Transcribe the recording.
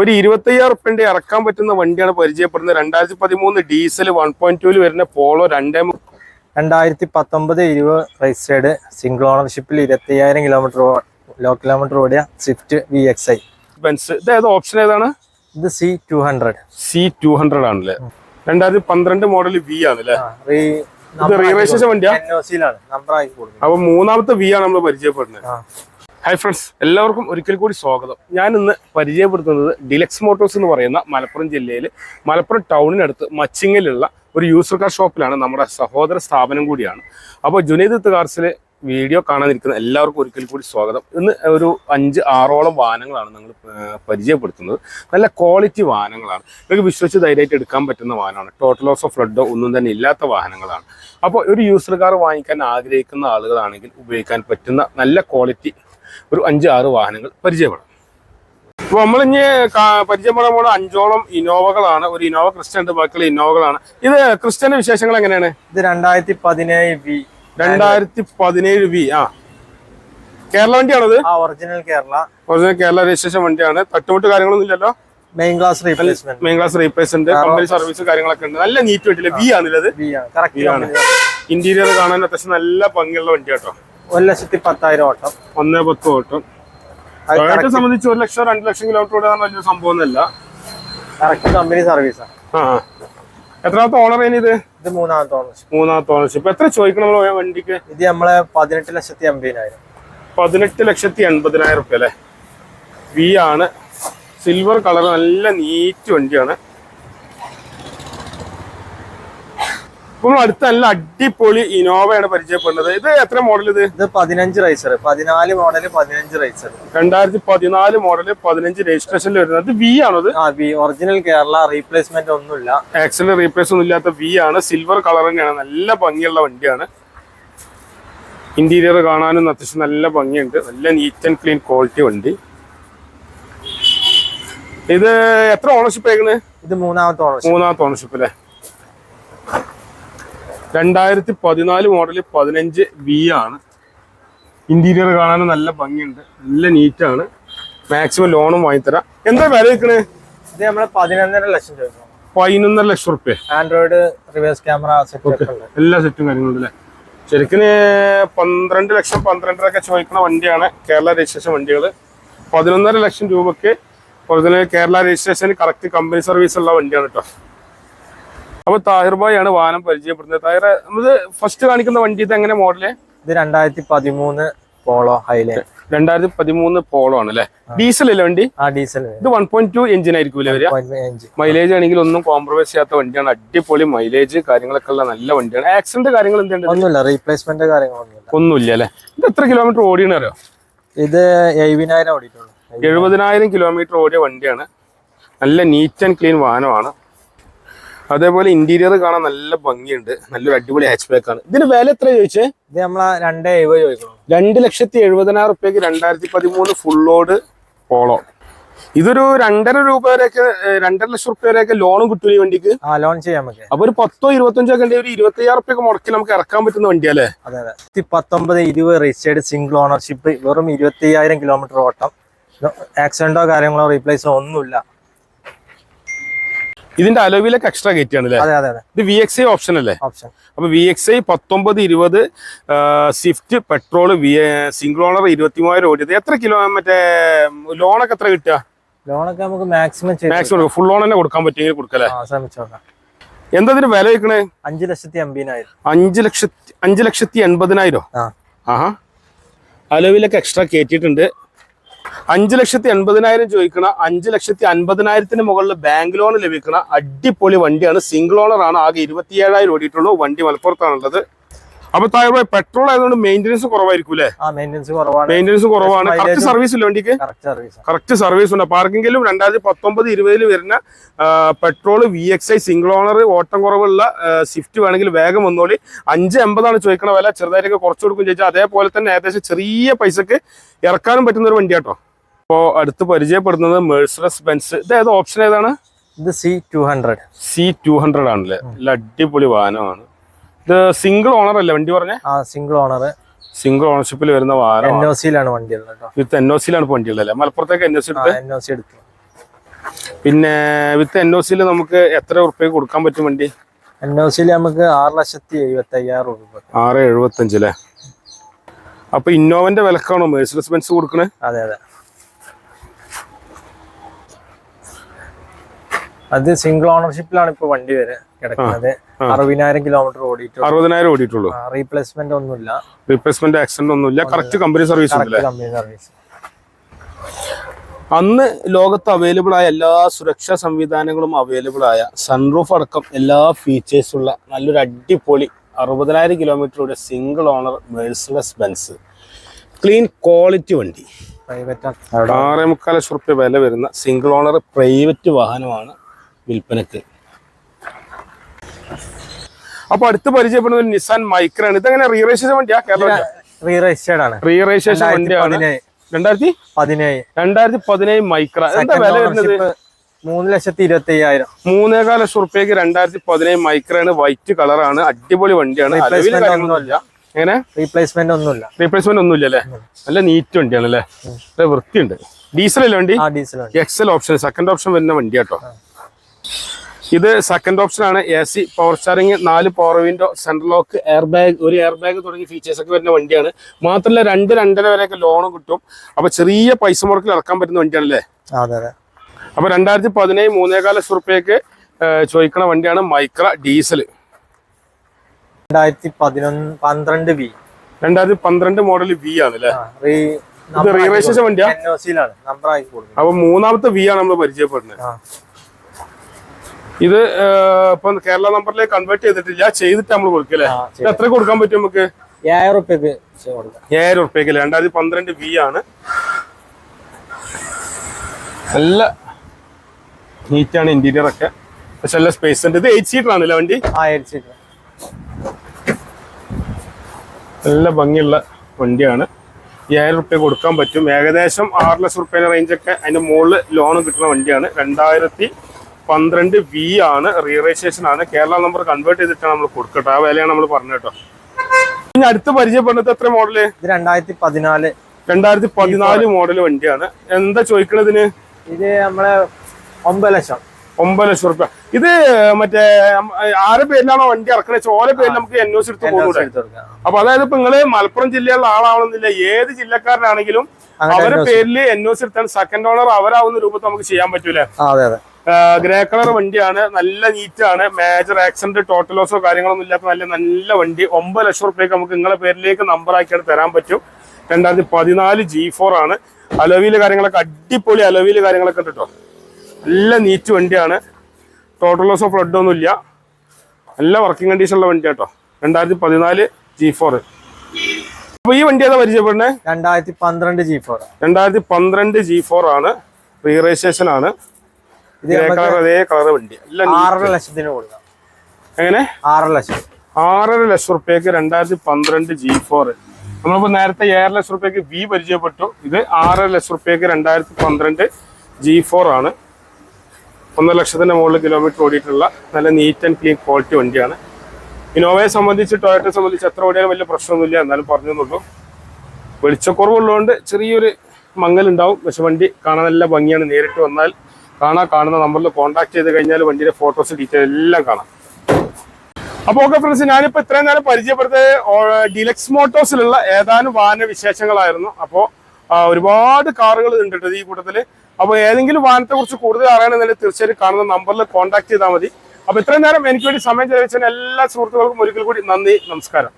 ഒരു ഇരുപത്തയ്യായിരം ഫ്രണ്ട് ഇറക്കാൻ പറ്റുന്ന വണ്ടിയാണ് പരിചയപ്പെടുന്നത്. രണ്ടായിരത്തി പതിമൂന്ന് diesel one point two L വരുന്ന പോളോ രണ്ടേ രണ്ടായിരത്തി പത്തൊമ്പത് ഇരുപത് രജിസ്റ്റേർഡ് സിംഗിൾ ഓണർഷിപ്പിൽ ഇരുപത്തി അയ്യായിരം കിലോമീറ്റർ ലോ കിലോമീറ്റർ ഓടിയ Swift V X I. Benz. ഇത് ഏത് ഓപ്ഷൻ ഏതാണ്? ഇത് C two hundred. C two hundred ആണല്ലേ? രണ്ടായിരത്തി പന്ത്രണ്ട് മോഡൽ വി ആണല്ലേ? ഇത് അപ്പൊ മൂന്നാമത്തെ വി ആണ് നമ്മൾ പരിചയപ്പെടുന്നത്. ഹായ് ഫ്രണ്ട്സ് എല്ലാവർക്കും ഒരിക്കൽ കൂടി സ്വാഗതം. ഞാൻ ഇന്ന് പരിചയപ്പെടുത്തുന്നത് ഡിലക്സ് മോട്ടോഴ്സ് എന്ന് പറയുന്ന മലപ്പുറം ജില്ലയിൽ മലപ്പുറം ടൗണിനടുത്ത് മച്ചിങ്ങിലുള്ള ഒരു യൂസർ കാർ ഷോപ്പിലാണ് നമ്മുടെ സഹോദര സ്ഥാപനം കൂടിയാണ്. അപ്പോൾ ജുനൈദ് കാർസിൽ വീഡിയോ കാണാനിരിക്കുന്ന എല്ലാവർക്കും ഒരിക്കൽ കൂടി സ്വാഗതം. ഇന്ന് ഒരു അഞ്ച് ആറോളം വാഹനങ്ങളാണ് നിങ്ങൾ പരിചയപ്പെടുത്തുന്നത്. നല്ല ക്വാളിറ്റി വാഹനങ്ങളാണ്. നിങ്ങൾക്ക് വിശ്വസിച്ച് ധൈര്യമായിട്ട് എടുക്കാൻ പറ്റുന്ന വാഹനമാണ്. ടോട്ടൽ ലോസ് ഓഫ് ഫ്ലഡോ ഒന്നും തന്നെ ഇല്ലാത്ത വാഹനങ്ങളാണ്. അപ്പോൾ ഒരു യൂസർ കാർ വാങ്ങിക്കാൻ ആഗ്രഹിക്കുന്ന ആളുകളാണെങ്കിൽ ഉപയോഗിക്കാൻ പറ്റുന്ന നല്ല ക്വാളിറ്റി ഒരു അഞ്ച് ആറ് വാഹനങ്ങൾ പരിചയപ്പെടാം. അപ്പോൾ നമ്മളിഞ്ഞ് പരിചയപ്പെടാൻ പോണ അഞ്ചോളം ഇന്നോവകളാണ്. ഒരു ഇന്നോവ ക്രിസ്റ്റൻ ഉണ്ട് ബാക്കിയുള്ള ഇന്നോവകളാണ്. ഇത് ക്രിസ്റ്റന്റെ വിശേഷങ്ങൾ എങ്ങനെയാണ്? ഇത് രണ്ടായിരത്തി പതിനേഴ് വി. രണ്ടായിരത്തി പതിനേഴ് വി ആ. Kerala വണ്ടിയാണത് original Kerala. Original Kerala registration വണ്ടിയാണ്. തട്ടുമുട്ട് കാര്യങ്ങളൊന്നും ഇല്ലല്ലോ? Main glass replacement main glass replacement company service കാര്യങ്ങളൊക്കെ ഉണ്ട്. നല്ല നീറ്റ് വണ്ടിയില്ല? കറക്റ്റ് ആണ്. ഇന്റീരിയർ കാണാൻ അത്യാവശ്യം നല്ല ഭംഗിയുള്ള വണ്ടി കേട്ടോ ഒരു ലക്ഷത്തി പത്തായിരം ഓട്ടം. ഒന്നേ പത്ത് ഓട്ടം. അതിനെ ടൊയോട്ടയെ സംബന്ധിച്ച് ഒരു ലക്ഷം രണ്ട് ലക്ഷം കിലോമീറ്റർ ഓടാൻ വലിയ സംഭവം ഒന്നുമല്ല കറക്റ്റ് കമ്പനി സർവീസ് ആ. എത്രാമത്തെ ഓണർ ഇത്? ഇത് മൂന്നാമത്തെ ഓണർഷിപ്പ് മൂന്നാമത്തെ ഓണർഷിപ്പ് എത്ര ചോദിക്കണം നമ്മൾ വണ്ടിക്ക്? ഇത് നമ്മളെ പതിനെട്ട് ലക്ഷത്തി അമ്പതിനായിരം പതിനെട്ട് ലക്ഷത്തി എൺപതിനായിരം റുപ്യ അല്ലേ? വി ആണ്. സിൽവർ കളർ നല്ല നീറ്റ് വണ്ടിയാണ്. നമ്മൾ അടുത്ത നല്ല അടിപൊളി ഇനോവയാണ് പരിചയപ്പെടുന്നത്. ഇത് എത്ര മോഡൽ ഇത്? ഇത് പതിനഞ്ച് റൈസർ പതിനാല് മോഡൽ പതിനഞ്ച് റൈസർ രണ്ടായിരത്തി പതിനാല് മോഡൽ പതിനഞ്ച് രജിസ്ട്രേഷനിൽ വരുന്നത്. വി ആണോ ഇത്? ആ വി ഒറിജിനൽ കേരള റീപ്ലേസ്മെന്റ് ഒന്നുമില്ല. ആക്സിഡന്റ് റീപ്ലേസ് ഒന്നും ഇല്ലാത്ത വി ആണ്. സിൽവർ കളർ തന്നെയാണ്. നല്ല ഭംഗിയുള്ള വണ്ടിയാണ്. ഇന്റീരിയർ കാണാനും അത്യാവശ്യം നല്ല ഭംഗിയുണ്ട്. നല്ല നീറ്റ് ആൻഡ് ക്ലീൻ ക്വാളിറ്റി വണ്ടി. ഇത് എത്ര ഓണർഷിപ്പ് ആയിരുന്നു ഇത് മൂന്നാമത്തെ ഓണർഷിപ്പ് മൂന്നാമത്തെ ഓണർഷിപ്പ് അല്ലേ? രണ്ടായിരത്തി പതിനാല് മോഡൽ പതിനഞ്ച് വി ആണ്. ഇന്റീരിയർ കാണാൻ നല്ല ഭംഗിയുണ്ട്. നല്ല നീറ്റാണ് മാക്സിമം ലോണും വാങ്ങിത്തരാം. എന്താ വില വെക്കണേ? ഇത് നമ്മളെ പതിനൊന്നര ലക്ഷം രൂപ. പതിനൊന്നര ലക്ഷം റുപ്യ ആൻഡ്രോയിഡ് റിവേഴ്സ് ക്യാമറ എല്ലാ സെറ്റും കാര്യങ്ങളും അല്ലേ ശരിക്കും പന്ത്രണ്ട് ലക്ഷം പന്ത്രണ്ടരൊക്കെ ചോദിക്കുന്ന വണ്ടിയാണ് കേരള രജിസ്ട്രേഷൻ വണ്ടികൾ പതിനൊന്നര ലക്ഷം രൂപക്ക് Kerala registration correct company service ഉള്ള വണ്ടിയാണ് കേട്ടോ അപ്പൊ താഹിർ ഭായ് ആണ് വാഹനം പരിചയപ്പെടുന്നത്. താഹിർ നമുക്ക് ഫസ്റ്റ് കാണിക്കുന്ന വണ്ടി ഇത് എങ്ങനെ മോഡൽ ഇത് രണ്ടായിരത്തി പതിമൂന്ന് പോളോ ഹൈലൈൻ. രണ്ടായിരത്തി പതിമൂന്ന് പോളോ ആണ് അല്ലെ ഡീസൽ അല്ലേ വണ്ടി? ആ ഡീസൽ ഇത് വൺ പോയിന്റ് ടു എഞ്ചിൻ ആയിരിക്കും അല്ലേ വരിക? മൈലേജ് ആണെങ്കിൽ ഒന്നും കോംപ്രമൈസ് ചെയ്യാത്ത വണ്ടിയാണ്. അടിപൊളി മൈലേജ് കാര്യങ്ങളൊക്കെ ഉള്ള നല്ല വണ്ടിയാണ്. ആക്സിഡന്റ് കാര്യങ്ങൾ എന്തുണ്ട്? ഒന്നുമില്ല റീപ്ലേസ്മെന്റ് കാര്യങ്ങളൊന്നുമില്ല. ഒന്നുമില്ല അല്ലേ? ഇത് എത്ര കിലോമീറ്റർ ഓടിയാണ് അറിയോ? ഇത് എഴുപതിനായിരം ഓടിയിട്ടുള്ളൂ. എഴുപതിനായിരം കിലോമീറ്റർ ഓടിയ വണ്ടിയാണ്. നല്ല നീറ്റ് ആൻഡ് ക്ലീൻ വാഹനമാണ്. അതേപോലെ ഇന്റീരിയർ കാണാൻ നല്ല ഭംഗിയുണ്ട്. നല്ലൊരു അടിപൊളി ഹാച്ച് ബാക്ക് ആണ്. ഇതിന് വില എത്ര ചോദിച്ചേ? ഇത് നമ്മളെ രണ്ടേ എഴുപത് ചോദിക്കണം രണ്ട് ലക്ഷത്തി എഴുപതിനായിരം റുപ്യക്ക് രണ്ടായിരത്തി പതിമൂന്ന് ഫുള്ളോട് പോളോ ഇതൊരു രണ്ടര രൂപ വരെയൊക്കെ രണ്ടര ലക്ഷം റുപ്യ വരെയൊക്കെ ലോണും കിട്ടും ഈ വണ്ടിക്ക്. ആ ലോൺ ചെയ്യാൻ നമുക്ക്. അപ്പൊ ഒരു പത്തോ ഇരുപത്തഞ്ചോ ഒക്കെ ഒരു ഇരുപത്തി അയ്യായിരം റുപ്യൊക്കെ മുടക്കി നമുക്ക് ഇറക്കാൻ പറ്റുന്ന വണ്ടിയല്ലേ അതെ അതെ. രണ്ടായിരത്തി പത്തൊമ്പത് ഇരുപത് രജിസ്റ്റേർഡ് സിംഗിൾ ഓണർഷിപ്പ് വെറും ഇരുപത്തി അയ്യായിരം കിലോമീറ്റർ ഓട്ടം ആക്സിഡന്റോ കാര്യങ്ങളോ റീപ്ലേസോ ഒന്നുമില്ല. ഇതിന്റെ അലവിലൊക്കെ എക്സ്ട്രാ അല്ലേ അതെ അതെ ഇത് വി എക്സ് ഐ ഓപ്ഷൻ അല്ലേ? ഓപ്ഷൻ അപ്പൊ വി എക്സ് ഐ പത്തൊമ്പത് ഇരുപത് Swift petrol V single owner ഇരുപത്തി മൂവായിരം ഓടിയത് എത്ര കിലോ മറ്റേ ലോണൊക്കെ എത്ര കിട്ടുക? ലോണൊക്കെ നമുക്ക് മാക്സിമം മാക്സിമം ഫുൾ ലോൺ തന്നെ കൊടുക്കാൻ പറ്റുമെങ്കിൽ കൊടുക്കല്ലേ എന്താ ഇതിന് വില വെക്കണേ അഞ്ചു ലക്ഷത്തി അമ്പതിനായിരം. അഞ്ചു ലക്ഷത്തി അഞ്ചു ലക്ഷത്തി എൺപതിനായിരം? ആഹാ. അലവിലൊക്കെ എക്സ്ട്രാ കയറ്റിയിട്ടുണ്ട് അഞ്ച് ലക്ഷത്തി എൺപതിനായിരം ചോദിക്കണ അഞ്ച് ലക്ഷത്തി അൻപതിനായിരത്തിന് മുകളിൽ ബാങ്ക് ലോൺ ലഭിക്കണ അടിപൊളി വണ്ടിയാണ്. സിംഗിൾ ഓണർ ആണ്. ആകെ ഇരുപത്തിയേഴായിരം ഓടിയിട്ടുള്ളൂ. വണ്ടി മലപ്പുറത്താണുള്ളത്. അപ്പൊ താഴെ പെട്രോൾ ആയതുകൊണ്ട് മെയിന്റനൻസ് കുറവായിരിക്കും അല്ലേ? മെയിന്റെനൻസ് കുറവാണ്. കറക്റ്റ് സർവീസ് ഇല്ല വണ്ടിക്ക്? കറക്റ്റ് സർവീസ് ഉണ്ട്. പാർക്കിംഗിലും രണ്ടായിരത്തി പത്തൊമ്പത് ഇരുപതിൽ വരുന്ന petrol V X I single owner ഓട്ടം കുറവുള്ള സ്വിഫ്റ്റ് വേണമെങ്കിൽ വേഗം വന്നോളി. അഞ്ച് എൺപതാണ് ചോദിക്കണ വില. ചെറുതായിട്ടൊക്കെ കുറച്ച് കൊടുക്കും ചോദിച്ചാൽ അതേപോലെ തന്നെ ഏകദേശം ചെറിയ പൈസക്ക് ഇറക്കാനും പറ്റുന്ന ഒരു വണ്ടിയാട്ടോ. അപ്പോ അപ്പോൾ അടുത്ത് പരിചയപ്പെടുന്നത് മേഴ്സറസ് ബെൻസ് ഇത് ഏത് ഓപ്ഷൻ ഏതാണ്? ഇത് C two hundred C two hundred ആണല്ലേ? നല്ല അടിപൊളി വാഹനമാണ്. ഇത് സിംഗിൾ ഓണർ അല്ലേ വണ്ടി പറഞ്ഞേ? ആ സിംഗിൾ ഓണർ സിംഗിൾ ഓണർഷിപ്പിൽ വരുന്ന എൻ വാഹനമാണ് ഒ സിയിലാണ് വണ്ടി ഇത് എൻ ഒ സിയിലാണ് വണ്ടി ഉള്ളത് അല്ലേ? മലപ്പുറത്തേക്ക് N O C N O C എടുത്തു. പിന്നെ വിത്ത് എൻ ഒ സിയിൽ നമുക്ക് എത്ര ഉറുപ്പ്യ കൊടുക്കാൻ പറ്റും വണ്ടി? എൻ ഒ സിയിൽ നമുക്ക് ആറ് ലക്ഷത്തി എഴുപത്തി അയ്യായിരം രൂപ ആറ് എഴുപത്തഞ്ച് അല്ലേ അപ്പൊ ഇന്നോവന്റെ വിലക്കാണോ മേഴ്സിഡസ് ബെൻസ് കൊടുക്കണേ? അതെ അതെ. അത് സിംഗിൾ ഓണർഷിപ്പിലാണ് ഇപ്പൊ വണ്ടി വരെ. കിടക്കുന്നത്. അറുപതിനായിരം കിലോമീറ്റർ ഓടിയിട്ടു അറുപതിനായിരം ഓടിയിട്ടുള്ളൂ. റീപ്ലേസ്മെന്റ് ഒന്നുമില്ല. റീപ്ലേസ്മെന്റ് ആക്സിഡന്റ് ഒന്നുമില്ല. Correct company service company service അന്ന് ലോകത്ത് അവൈലബിൾ ആയ എല്ലാ സുരക്ഷാ സംവിധാനങ്ങളും അവൈലബിൾ ആയ സൺറൂഫ് അടക്കം എല്ലാ ഫീച്ചേഴ്സ് ഉള്ള നല്ലൊരു അടിപൊളി അറുപതിനായിരം കിലോമീറ്ററുടെ single owner Mercedes Benz clean quality വണ്ടി. പ്രൈവറ്റ് ആറേ മുക്കാൽ ലക്ഷം റുപ്യ വില വരുന്ന സിംഗിൾ ഓണർ പ്രൈവറ്റ് വാഹനമാണ് വിൽപ്പനക്ക്. അപ്പൊ അടുത്ത് പരിചയപ്പെടുന്നത് നിസാൻ മൈക്രാണ് ഇതെങ്ങനെ റീ രജിസ്ട്രേഷൻ വണ്ടിയാ? കേരള റീ രജിസ്റ്റേർഡ് ആണ് റീ രജിസ്ട്രേഷൻ വണ്ടിയാണ്. രണ്ടായിരത്തി പതിനേഴ്. രണ്ടായിരത്തി പതിനേഴ് മൈക്ര എന്താ വില വരുന്നത്? മൂന്ന് ലക്ഷത്തി ഇരുപത്തി അയ്യായിരം മൂന്നേകാൽ ലക്ഷം റുപ്യക്ക് രണ്ടായിരത്തി പതിനേഴ് മൈക്രാണ് വൈറ്റ് കളറാണ് അടിപൊളി വണ്ടിയാണ്. എങ്ങനെ? റീപ്ലേസ്മെന്റ് ഒന്നുമില്ല. റീപ്ലേസ്മെന്റ് ഒന്നുമില്ല അല്ലേ നല്ല നീറ്റ് വണ്ടിയാണ് അല്ലേ? നല്ല വൃത്തിയുണ്ട്. ഡീസൽ അല്ലേ വണ്ടി? Diesel excel option second option വരുന്ന വണ്ടി കേട്ടോ ഇത് സെക്കൻഡ് ഓപ്ഷൻ ആണ്. എ സി പവർ സ്റ്റാറിംഗ് നാല് power window central lock air bag ഒരു എയർ ബാഗ് തുടങ്ങിയ ഫീച്ചേഴ്സ് ഒക്കെ വരുന്ന വണ്ടിയാണ്. മാത്രമല്ല രണ്ട് രണ്ടര വരെയൊക്കെ ലോണും കിട്ടും. അപ്പൊ ചെറിയ പൈസ മുടക്കിൽ ഇറക്കാൻ പറ്റുന്ന വണ്ടിയാണല്ലേ? ആ, അതെ അതെ. അപ്പൊ രണ്ടായിരത്തി പതിനേഴ് മൂന്നേകാല ലക്ഷം റുപ്യക്ക് ചോദിക്കണ വണ്ടിയാണ് മൈക്ര ഡീസൽ. രണ്ടായിരത്തി പതിനൊന്ന് പന്ത്രണ്ട് ബി രണ്ടായിരത്തി പന്ത്രണ്ട് മോഡൽ വി ആണ് അല്ലേ ഇത് റീ രജിസ്ട്രേഷൻ അപ്പൊ മൂന്നാമത്തെ വി ആണ് നമ്മൾ പരിചയപ്പെടുന്നത്. ഇത് ഇപ്പൊ കേരള നമ്പറിലേക്ക് കൺവേർട്ട് ചെയ്തിട്ടില്ല. ചെയ്തിട്ട് നമ്മൾ കൊടുക്കല്ലേ? എത്ര കൊടുക്കാൻ പറ്റും നമുക്ക്? ഏഴായിരം ഉറുപ്പ്യക്ക് രണ്ടായിരത്തി പന്ത്രണ്ട് വി ആണ്. നല്ല നീറ്റാണ് ഇന്റീരിയർ ഒക്കെ. പക്ഷെ നല്ല സ്പേസ് ഉണ്ട്. ഇത് എയ്റ്റ് സീറ്റർ ആണല്ലേ വണ്ടി? നല്ല ഭംഗിയുള്ള വണ്ടിയാണ്. ഏഴായിരം റുപ്യ കൊടുക്കാൻ പറ്റും. ഏകദേശം ആറ് ലക്ഷം റേഞ്ച് റേഞ്ചൊക്കെ അതിന്റെ മുകളിൽ ലോൺ കിട്ടുന്ന വണ്ടിയാണ്. രണ്ടായിരത്തി പന്ത്രണ്ട് വി ആണ് റീ രജിസ്ട്രേഷൻ ആണ്. കേരള നമ്പർ കൺവേർട്ട് ചെയ്തിട്ടാണ് നമ്മൾ കൊടുക്കട്ടെ ആ വിലയാണ് നമ്മൾ പറഞ്ഞു കേട്ടോ. ഇനി അടുത്ത് പരിചയപ്പെടുന്നത് എത്ര മോഡൽ രണ്ടായിരത്തി പതിനാല് രണ്ടായിരത്തി പതിനാല് മോഡൽ വണ്ടിയാണ്. എന്താ ചോദിക്കണതിന് ഇത് നമ്മളെ ഒമ്പത് ലക്ഷം. ഒമ്പത് ലക്ഷം റുപ്യ. ഇത് മറ്റേ ആരെ പേരിലാണോ വണ്ടി ഇറക്കണേ ഓരോ പേര് നമുക്ക് എൻ ഒ സി എടുത്ത് പോകൂടെ? അപ്പൊ അതായത് ഇപ്പൊ നിങ്ങൾ മലപ്പുറം ജില്ലയിലുള്ള ആളാവണമെന്നില്ല. ഏത് ജില്ലക്കാരനാണെങ്കിലും അവരുടെ. പേരിൽ എൻ ഒ സി എടുത്താൽ സെക്കൻഡ് ഓണർ അവരാവുന്ന രൂപത്തിൽ നമുക്ക് ചെയ്യാൻ പറ്റൂലേ അതെ അതെ. ഗ്രേ കളർ വണ്ടിയാണ് നല്ല നീറ്റാണ് മേജർ ആക്സിഡന്റ് ടോട്ടൽ ലോസോ കാര്യങ്ങളൊന്നും ഇല്ലാത്ത നല്ല നല്ല വണ്ടി. ഒമ്പത് ലക്ഷം റുപ്യക്ക് നമുക്ക് നിങ്ങളെ പേരിലേക്ക് നമ്പർ ആക്കിയിട്ട് തരാൻ പറ്റും. രണ്ടായിരത്തി പതിനാല് ജി ഫോർ ആണ്. അലവിയിൽ കാര്യങ്ങളൊക്കെ അടിപൊളി അലവിയിൽ കാര്യങ്ങളൊക്കെ ഉണ്ട് കേട്ടോ നല്ല നീറ്റ് വണ്ടിയാണ്. ടോട്ടൽ ലോസോ ഫ്ലഡ് ഒന്നും ഇല്ല. നല്ല വർക്കിംഗ് കണ്ടീഷൻ ഉള്ള വണ്ടി കേട്ടോ രണ്ടായിരത്തി പതിനാല് ജി ഫോർ അപ്പൊ ഈ വണ്ടി ഏതാ പരിചയപ്പെടുന്നത് രണ്ടായിരത്തി പന്ത്രണ്ട് ജി ഫോർ രണ്ടായിരത്തി പന്ത്രണ്ട് ജി ഫോർ ആണ്. റീ രജിസ്ട്രേഷൻ ആണ്. ആറര ലക്ഷത്തിന് കൊടുക്കാം. എങ്ങനെ? ആറര ലക്ഷം. ആറര ലക്ഷം റുപ്യക്ക് രണ്ടായിരത്തി പന്ത്രണ്ട് ജി ഫോർ നമ്മളിപ്പോ നേരത്തെ ഏഴര ലക്ഷം റുപ്യക്ക് വി പരിചയപ്പെട്ടു. ഇത് ആറര ലക്ഷം റുപ്യക്ക് രണ്ടായിരത്തി പന്ത്രണ്ട് ജി ഫോർ ആണ്. ഒന്നര ലക്ഷത്തിന്റെ മുകളിൽ കിലോമീറ്റർ ഓടിയിട്ടുള്ള നല്ല നീറ്റ് ആൻഡ് ക്ലീൻ ക്വാളിറ്റി വണ്ടിയാണ്. ഇന്നോവയെ സംബന്ധിച്ച് ടൊയറ്റയെ സംബന്ധിച്ച് എത്ര ഓടിയാലും വലിയ പ്രശ്നമൊന്നുമില്ല. എന്നാലും പറഞ്ഞെന്നുള്ളൂ വെളിച്ചക്കുറവുള്ളതുകൊണ്ട് ചെറിയൊരു മങ്ങലുണ്ടാവും. പക്ഷെ വണ്ടി കാണാൻ നല്ല ഭംഗിയാണ്. നേരിട്ട് വന്നാൽ കാണാൻ കാണുന്ന നമ്പറിൽ കോൺടാക്ട് ചെയ്ത് കഴിഞ്ഞാൽ വണ്ടിയുടെ ഫോട്ടോസ് ഡീറ്റെയിൽ എല്ലാം കാണാം. അപ്പൊ ഓക്കെ ഫ്രണ്ട്സ് ഞാനിപ്പോ ഇത്രയും നേരം പരിചയപ്പെടുത്തിയത് ഡിലക്സ് മോട്ടോഴ്സിലുള്ള ഏതാനും വാഹന വിശേഷങ്ങളായിരുന്നു. അപ്പോ ഒരുപാട് കാറുകൾ ഉണ്ട് ഈ കൂട്ടത്തിൽ. അപ്പൊ ഏതെങ്കിലും വാഹനത്തെ കുറിച്ച് കൂടുതൽ അറിയണമെന്നുണ്ടെങ്കിൽ തീർച്ചയായും കാണുന്ന നമ്പറിൽ കോൺടാക്ട് ചെയ്താൽ മതി. അപ്പൊ ഇത്രയും നേരം എനിക്ക് വേണ്ടി സമയം ചെലവഴിച്ച എല്ലാ സുഹൃത്തുക്കൾക്കും ഒരിക്കൽ കൂടി നന്ദി നമസ്കാരം.